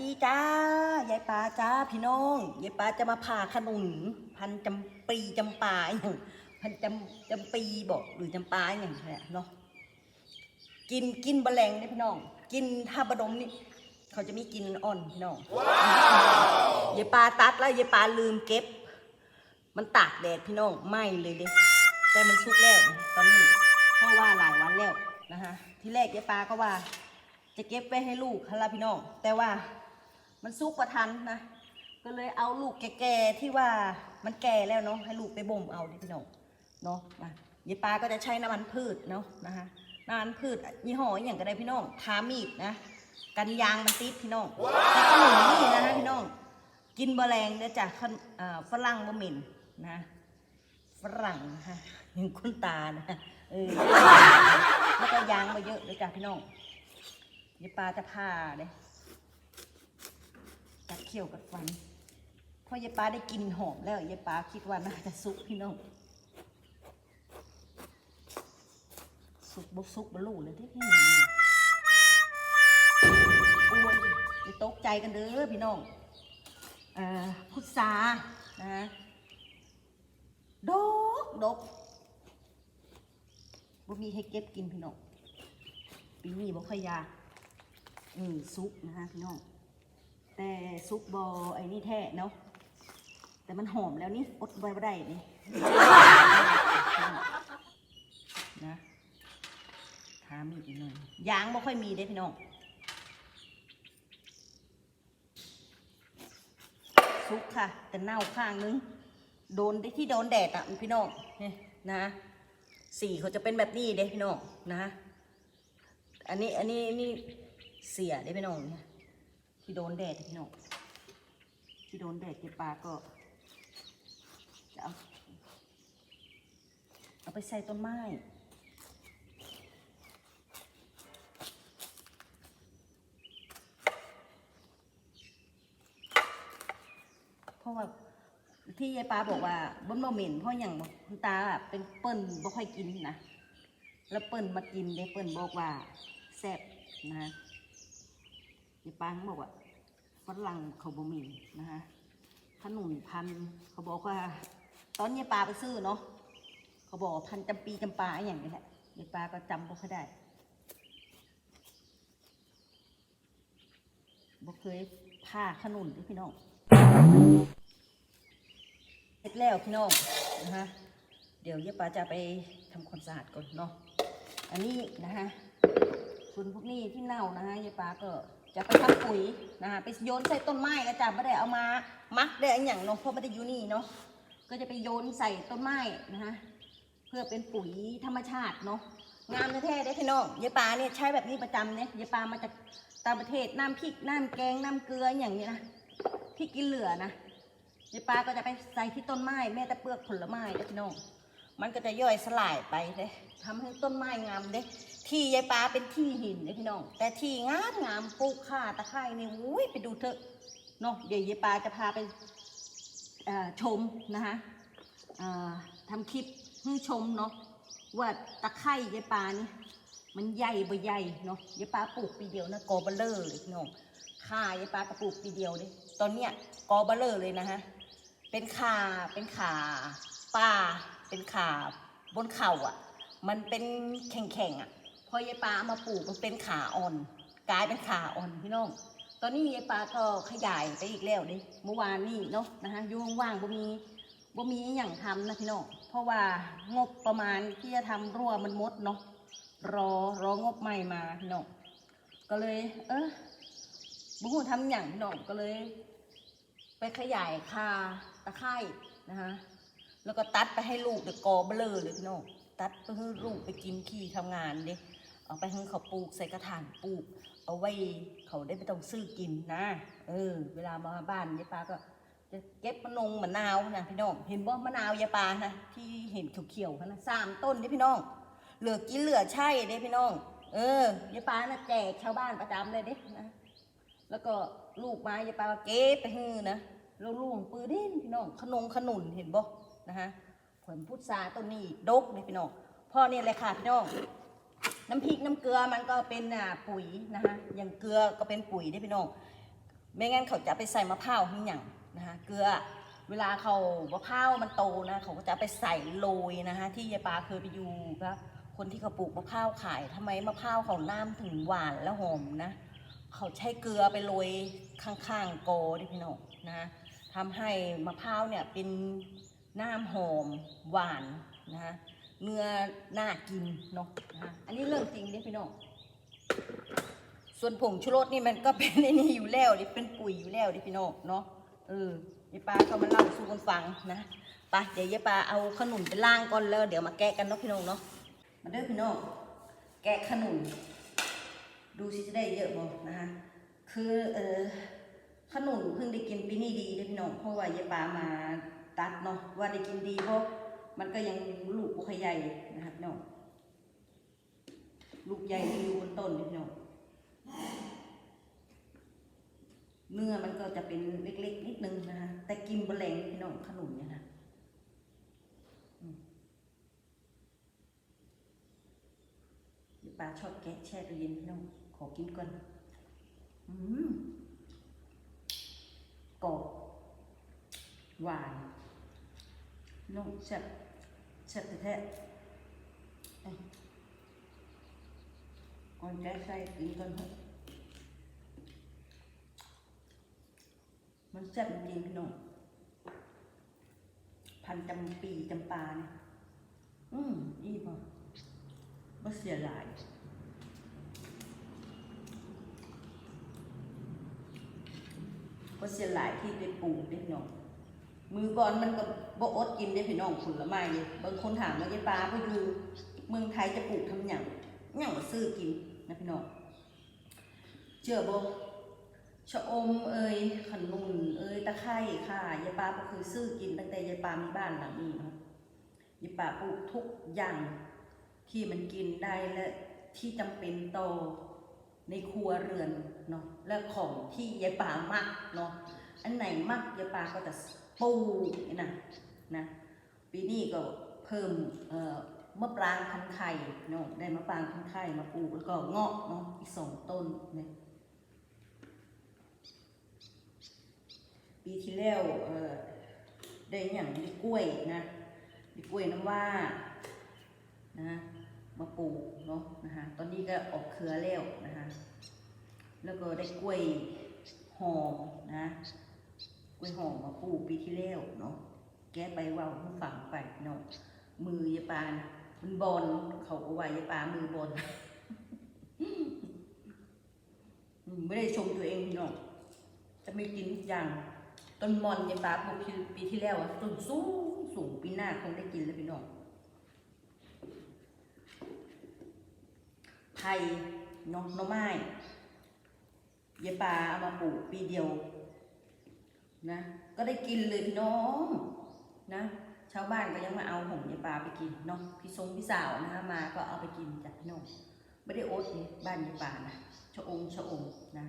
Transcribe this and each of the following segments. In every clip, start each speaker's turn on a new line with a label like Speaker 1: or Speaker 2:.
Speaker 1: ดีจ้ายายปลาจ้าพี่น้องยายปลาจะมาผ่าขนุนพันจำปีจำปาอย่างพันจำจำปีบอกหรือจำปาอย่างเงี้ยเนาะกินกินแมลงเนี่ยพี่น้อง กินถ้าบดมนี่เขาจะมีกินอ่อนพี่น้องยายปลาตัดแล้วยายปลาลืมเก็บ มันตากแดดพี่น้องไหม้เลยเด้แต่มันสุกแล้วตอนนี้เพราะว่าหลายวันแล้วนะคะที่แรกยายปลาก็ว่าจะเก็บไว้ให้ลูกฮะล่ะพี่น้อง แต่ว่า มันสุกประทันนะ ก็เลยเอาลูกแก่ๆที่ว่ามันแก่แล้วเนาะให้ลูกไปบ่มเอาดิพี่น้องเนาะมายายปลาก็จะใช้น้ำมันพืชเนาะนะคะน้ำมันพืชยี่ห้ออย่างก็ได้พี่น้องทามีดนะกันยางมันติดพี่น้องแต่ขนมนี่นะนะพี่น้องกินแมลงเนี่ยจากฝรั่งบะหมิ่นนะฝรั่งนะคะเห็นคุณตานะเออแล้วก็ยางมาเยอะเลยจ้ะพี่น้องยายปลาจะผ่าเลย ตัดเขี้ยวกับฟันพราะยายปลาได้กลินหอมแล้วยายปลาคิดว่าน่าจะสุกพี่น้องสุกบุสุกบลูเลยที่พี่น้องโอ้ยอย่าตกใจกันเด้อพี่น้องเอ่อพุทรานะดกดกบ่มีให้เก็บกินพี่น้องปีนี้บ่ค่อยยาอืมซุปนะคะพี่น้อง แต่ซุปบอไอ้นี่แท้เนาะแต่มันหอมแล้วนี่อดไว้ไม่ได้นี่นะทามีอีกหน่อยยางบ่ค่อยมีเด้พี่น้องซุปค่ะ แต่เน่าข้างนึง โดนได้ที่โดนแดดอะพี่น้องนี่นะสีเขาจะเป็นแบบนี้เด้พี่น้องนะอันนี้อันนี้นี่เสียได้พี่น้องเนี่ย ที่โดนแดดพี่น้องที่โดนแดดเก็บปลาก็จะเอาเอาไปใส่ต้นไม้เพราะว่าที่ยายปาบอกว่าบนบะเหม็นเพราะอย่างคุณตาเป็นเปิ้นบ่ค่อยกินนะแล้วเปิ้นมากินเด้เปิ้นบอกว่าแซ่บนะยายปาบอกว่า รั่งเขาบ่มีนะฮะขนุนพันเขาบอกว่า ตอนยายปลาไปซื้อเนาะเขาบอกพันจำปีจำปาอย่างนี้แหละยายปลาก็จำบ่ค่อยได้บ่เคยผ่าขนุนด้อพี่น้องเสร็จแล้วพี่น้องนะฮะเดี๋ยวยายปลาจะไปทำความสะอาดก่อนเนาะอันนี้นะคะส่วนพวกนี้ที่เน่านะคะยายปลาก็ จะไปทำปุ๋ยนะคะไปโยนใส่ต้นไม้ก็จะไม่ได้เอามามักได้อนอย่างเนาะเพราะไม่ได้อยู่นี่เนาะก็จะไปโยนใส่ต้นไม้นะคะเพื่อเป็นปุ๋ยธรรมชาติเนาะงามแท้ๆได้พี่น้องยายปลาเนี่ยใช้แบบนี้ประจำเนี่ยยายปลามาจากต่างประเทศน้ำพริกน้ำแกงน้ำเกลืออย่างนี้นะพริกกินเหลือนะยายปลาก็จะไปใส่ที่ต้นไม้แม้แต่เปลือกผลไม้เด้อพี่น้องมันก็จะย่อยสลายไปเลยทำให้ต้นไม้งามเด้ ที่ยายปลาเป็นที่หินเลยพี่น้อง แต่ที่งามงามปลูกข่าตะไคร้นี่ยอุ้ยไปดูเถอะเนาะเดี๋ยวยายปลาจะพาไปชมนะคะทำคลิปให้ชมเนาะว่าตะไคร้ยายปลานี่มันใหญ่บ่ใหญ่เนาะยายปลาปลูกปีเดียวนะกอเบลเลอร์เลยพี่น้องข่ายายปลาก็ปลูกปีเดียวเลยตอนเนี้ยกอเบลเลอร์เลยนะฮะเป็นขาเป็นขาป่าเป็นขาบนเข่าอะ มันเป็นแข็งๆอะ พอยายปลาเอามาปลูกมันเป็นขาอ่อน กลายเป็นขาอ่อนพี่น้อง ตอนนี้ยายปลาก็ขยายไปอีกแล้วดิเมื่อวานนี่เนาะนะคะยุ่งว่างบ่มีบ่มีอย่างทำนะพี่น้อง เพราะว่างบประมาณที่จะทำรั้วมันมดเนาะ รอรองบใหม่มาพี่น้อง ก็เลย เออบุ้งทำอย่างพี่น้องก็เลย ไปขยายคาตะไคร่นะคะแล้วก็ตัดไปให้ลูกเด็กกอเบลอเลยพี่น้อง ตัดไปให้ลูกไปกินที่ทำงานเด็ เอาไปให้เขาปลูกใส่กระถางปลูก เอาไว้เขาได้ไม่ต้องซื้อกินนะ เออ เวลามาบ้านยายปาก็จะเก็บมะนงมะนาวนะพี่น้อง เห็นบ่มะนาวยายปานะที่เห็นเขียวๆนะสามต้นนี่พี่น้อง เหลือกินเหลือใช่เด้พี่น้อง เออยายปานะแจกชาวบ้านประจำเลยเด้นะ แล้วก็ลูกไมายายปาก็เก็บไปฮื้อนะแล้วลูกปืนดินพี่น้อง ขนงขนุนเห็นบ่นะฮะผลพุทราต้นนี้ดกเลยพี่น้องพ่อเนี่ยเลยค่ะพี่น้อง น้ำพริกน้ำเกลือมันก็เป็นอ่าปุ๋ยนะคะอย่างเกลือก็เป็นปุ๋ยได้พี่น้องไม่งั้นเขาจะไปใส่มะพร้าวที่อย่างนะคะเกลือเวลาเขามะพร้าวมันโตนะเขาก็จะไปใส่โรยนะคะที่ยายปาเคยไปอยู่ครับคนที่เขาปลูกมะพร้าวขายทำไมมะพร้าวเขาน้ำถึงหวานและหอมนะเขาใช้เกลือไปโรยข้างๆโกดิพี่น้องนะทำให้มะพร้าวเนี่ยเป็นน้ำหอมหวานนะะ เนื้อน่ากินเนาะอันนี้เรื่องจริงเนี่ยพี่น้องส่วนผงชูรสนี่มันก็เป็นไอ้นี่อยู่แล้วดิเป็นปุ๋ยอยู่แล้วดิพี่น้องเนาะเออยายปาเขามาเล่าสู่กันฟังนะไปเดี๋ยวยายปาเอาขนุนไปล่างก่อนแล้วเดี๋ยวมาแกะกันเนาะพี่น้องเนาะมาเด้อพี่น้องแกะขนุนดูสิจะได้เยอะบ่นะคะคือเออขนุนเพิ่งได้กินปีนี้ดีเด้อพี่น้องเพราะว่ายายปามาตัดเนาะว่าได้กินดีเพราะ มันก็ยังลูกบ่ค่อยใหญ่นะครับน้องลูกใหญ่ที่อยู่บนต้นพี่น้องเนื้อมันก็จะเป็นเล็กๆนิดนึงนะคะแต่กินบะแรงพี่น้องขนุนเนี่ยนะปลาชอบแกะแช่ตู้เย็นพี่น้องขอกินก่อนอืมกรอบหวานพี่น้องแซ่บ แซ่บแท้ๆเอ้ยก่อนแกใส่กินก่อนเมันแซ่บจริงพี่น้องพันจำปีจำปาเนี่ยอืมอีป่ะบ่เสียหลายบ่เสียหลายที่ได้ปลูกได้น้อง มือก่อนมันก็บ่อดกินได้พี่น้องผลไม้เลยบางคนถามว่ายายปลาไปอยู่เมืองไทยจะปลูกทำหยังหยังมาซื้อกินนะพี่น้องเชื่อบ่ชะอมเอ่ยขนุนเอ่ยตะไคร่ค่ะยายปาก็คือซื้อกินตั้งแต่ยายปามีบ้านหลังนี้เนาะยายปาปลูกทุกอย่างที่มันกินได้และที่จำเป็นต่อในครัวเรือนเนาะและของที่ยายปามักเนาะอันไหนมักยายปาก็จะ ปูนะนะปีนี้ก็เพิ่มเอ่อมะปรางพันไข่เนาะได้มะปรางพันไข่มาปลูกแล้วก็เงาะเนาะอีกสองต้นเนี่ยปีที่แล้วเออได้อย่างได้กล้วยนะได้กล้วยน้ำว่านะมาปลูกเนาะนะคะตอนนี้ก็ออกเครือแล้วนะคะแล้วก็ได้กล้วยหอมนะ กล้วยหอมมาปลูกปีที่แล้วเนาะแก้ไปว่าวให้ฝังไปเนาะมือยาปานมันบอลเขาก็ว่ายาปามือบอลไม่ได้ชมตัวเองพี่น้องจะไม่กินทุกอย่างต้นมอนยาปลาปลูกปีที่แล้วอะต้นสูงสูงปีหน้าคงได้กินแล้วพี่น้องไผ่เนาะหน่อไม้ยาปลาเอามาปลูกปีเดียว นะ ก็ได้กินเลยพี่น้องนะชาวบ้านก็ยังมาเอาของยายปลาไปกินเนาะพี่ทรงพี่สาวนะคะมาก็เอาไปกินจากพี่น้องไม่ได้โอ๊ตนี่บ้านยายปลานะชะอมชะอมนะ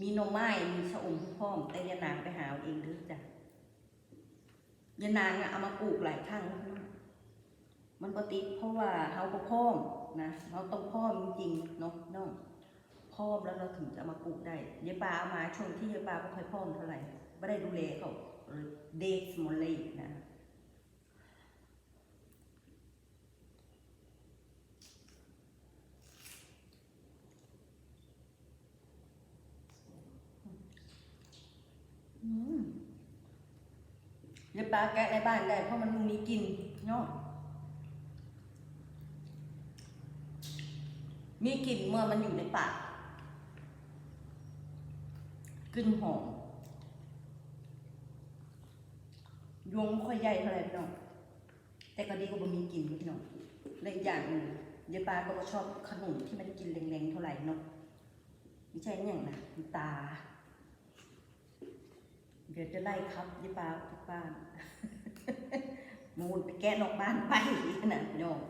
Speaker 1: มีนมไม้มีชะอมพร้อมแต่ยานางไปหาเองด้อจ้ะยานางอะเอามาปลูกหลายครั้งมันปติเพราะว่าเฮาก็พร้อมนะเราต้องพร้อมจริงเนาะน้องพร้อมแล้วเราถึงจะมาปลูกได้ยายปลาเอามาช่วงที่ยายปลาไม่ค่อยพร้อมเท่าไหร่ ไม่ได้ดูแลเขาเดทสมอลเลยนะอืมยายปลาแกะในบ้านได้เพราะมันมีกลินเนาะมีกลิ่นเมื่อมันอยู่ในปากกลิ่นหอม ยวงไม่ค่อยใหญ่เท่าไหร่พี่น้องแต่ก็ดีกว่าบ่มีกินพี่น้องและอีกอย่างหนึ่งยายปาก็ชอบขนมที่มันกินแรงๆเท่าไหร่เนาะไม่ใช่อย่างนะตา เดี๋ยวจะไล่ครับยายปาออกบ้านมูนไปแกะนอกบ้านไปนะโยม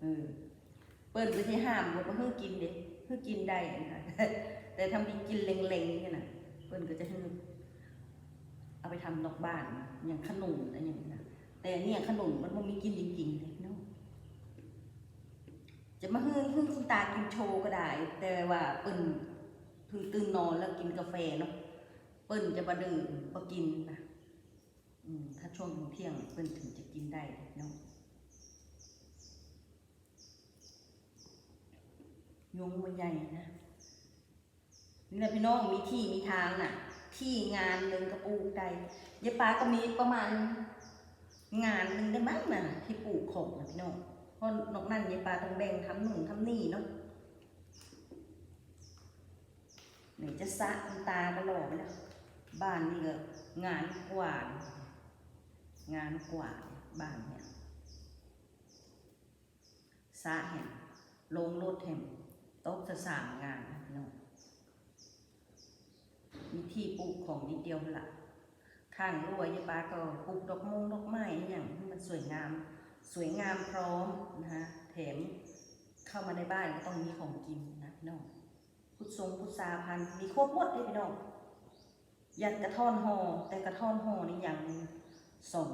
Speaker 1: เออเปิดไปที่ห้ามบอกว่าเพิ่งกินเด็กเพิ่งกินได้นะแต่ทำดีกินเล็งๆนี่นะเปิ้นก็จะให้ เอาไปทำนอกบ้านอย่างขนมอะไรอย่างเงี้ยแต่เนี่ยขนมมันบ่มีกินจริงๆเลยเนาะจะมาเฮื้อฮื้อคุณตากินโชว์ก็ได้ แต่ว่าเปิ้นเพิ่งตื่นนอนแล้วกินกาแฟเนาะเปิ้นจะบะดื่มบะกินนะถ้าช่วงเที่ยงเปิ้นถึงจะกินได้เนาะยุงมันใหญ่นะนี่แหละพี่น้องมีที่มีทางน่ะ ที่งานหนึ่งกระปูกใดยายป้าก็มีประมาณงานหนึ่งได้มั้งนะที่ปลูกของนะพี่น้องเพราะนอกนั้นยายป้าต้องแบ่งทำหนุ่นทำนี่เนาะไหนจะสะน้ำตาก็หล่อไปแล้วบ้านนี่ก็งานกวาดงานกวาดบ้านเนี่ยสะแห่งลงรถแห่งโต๊ะจะสามงานนะ มีที่ปลูกของนิดเดียวละข้างรั้วยายปาก็ปลูกดอกมงดอกไม้อย่างให้มันสวยงาม สวยงามพร้อมนะฮะแถมเข้ามาในบ้านก็ต้องมีของกินนะพี่น้องพุทธทรงพุทธาพันมีครบหมดเลยพี่น้องยันกระท่อนหอแต่กระท่อนหอนี่ยังสอง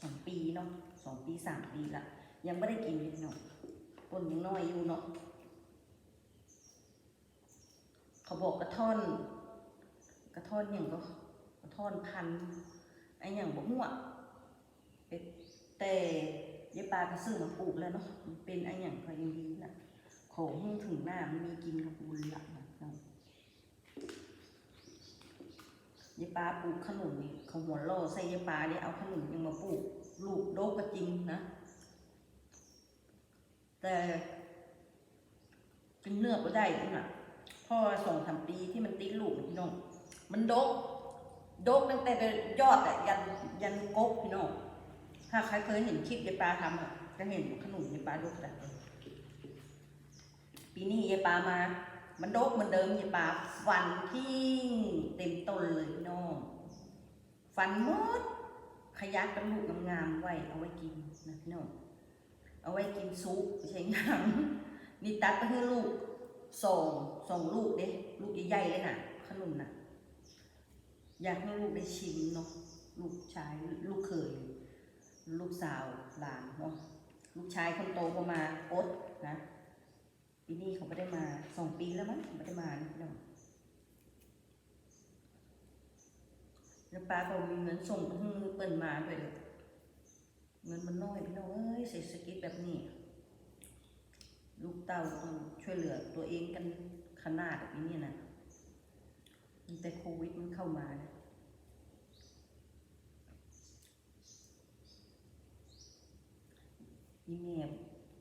Speaker 1: สองปีเนาะสองปีสามปีละยังไม่ได้กินเลยพี่น้องต้นยังน้อยอยู่เนาะเขาบอกกระท่อน กระท่อนอย่างก็กระท่อนพันไอ้อย่างบ่มั่วเป็ดแต่ยายปลาก็ซื้อมาปลูกแล้วเนาะมันเป็นไอ้อย่างก็ยังดีนะขอให้ถึงหน้ามันมีกินกับบุญละนะยายปลาปลูกขนุนนี่เขาหัวล่อใส่ยายปลาเนี่ยเอาขนุนยังมาปลูกลูกโดกก็จริงนะ แต่เป็นเนื้อก็ได้ขึ้นอะพอสองสามปีที่มันติดลูกพี่น้อง มันดก ดกตั้งแต่ยอดอะยันยันกกพี่น้องถ้าใครเคยเห็นคลิปยายปลาทำอะจะเห็นขนุนยายปลาดกแต่ปีนี้ยายปลามา มันดกเหมือนเดิมยายปลาฟันทิ้งเต็มต้นเลยพี่น้องฟันมดขยัดเป็นลูกงามๆไว้เอาไว้กินนะพี่น้องเอาไว้กินซุปใช่งามนี่ตัดไปให้ลูกสองสองลูกเด้ลูกใหญ่ๆเลยนะขนุนน่ะ อยากให้ลูกได้ชิมเนาะลูกชายลูกเขยลูกสาวหลานเนาะลูกชายคนโตก็มาอ๊ตนะปีนี้เขาไม่ได้มาสองปีแล้วมั้งไม่ได้มานะพี่น้องแล้วป้าก็มีเงินส่งไปให้เปิ้นมาด้วยเลยเงินมันน้อยพี่น้องเอ้ยเศรษฐกิจแบบนี้ ลูกเต้าต้องช่วยเหลือตัวเองกันขนาดแบบนี้นะตั้งแต่โควิดมันเข้ามานะ ยี่แม่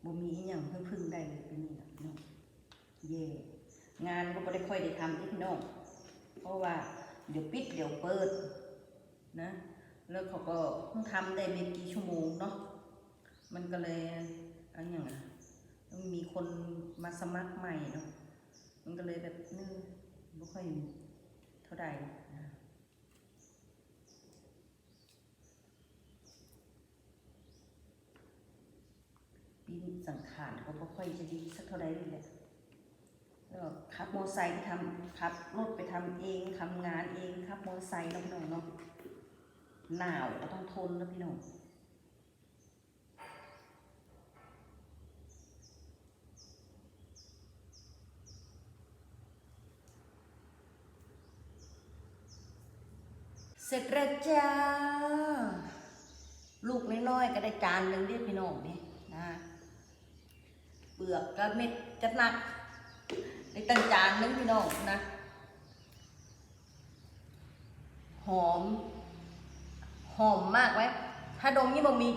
Speaker 1: บ่มีอหย่างเพิ่งพึ่งได้เลยเป็นนี่แหละพี่น้องเย่งานก็ไ่ได้ค่อยได้ทำที่พี่น้องเพราะว่าเดี๋ยวปิดเดี๋ยวเปิดนะ แล้วเขาก็เพิ่งทำได้ไม่กี่ชั่วโมงเนาะมันก็เลยอันอย่างอะต้องมีคนมาสมัครใหม่เนาะมันก็เลยแบบนึงไม่ค่อยเท่าใดนะปีนี้ สังขารก็ไม่ค่อยจะดีสักเท่าใดเลยแหละแล้วขับมอไซค์ไปทำขับรถไปทำเองทำงานเองขับมอไซค์ล้วพี่น้องเนาะหนาวก็ต้องทนแล้วพี่น้องเสร็จแล้วจ้า ลูกน้อยๆก็ได้จานหนึ่งเรียกพี่น้องนี่นะ ลือกก็เม็ดจะหนักได้ตั้งจานนึงพี่น้องนะ หอม หอมมากไหมถ้าดมนี่บ่มี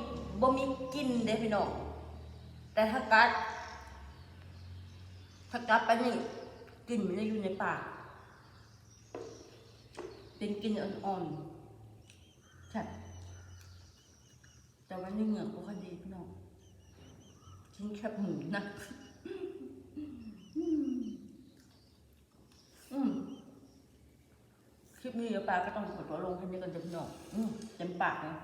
Speaker 1: บ่มีกลิ่นเด้พี่น้องแต่ถ้ากัดถ้ากัดไปนี่กลิ่นมันจะอยู่ในปากเป็นกลิ่นอ่อนๆใช่แต่ว่าในเหงือกก็คดีพี่น้อง ชิ้นแคบหมูนะ อืมคลิปนี้เดี๋ยวปลาก็ต้องขอตัวลงแค่นี้ก่อนจ้ะพี่น้องเต็มปากเลย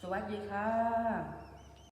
Speaker 1: สวัสดีค่ะ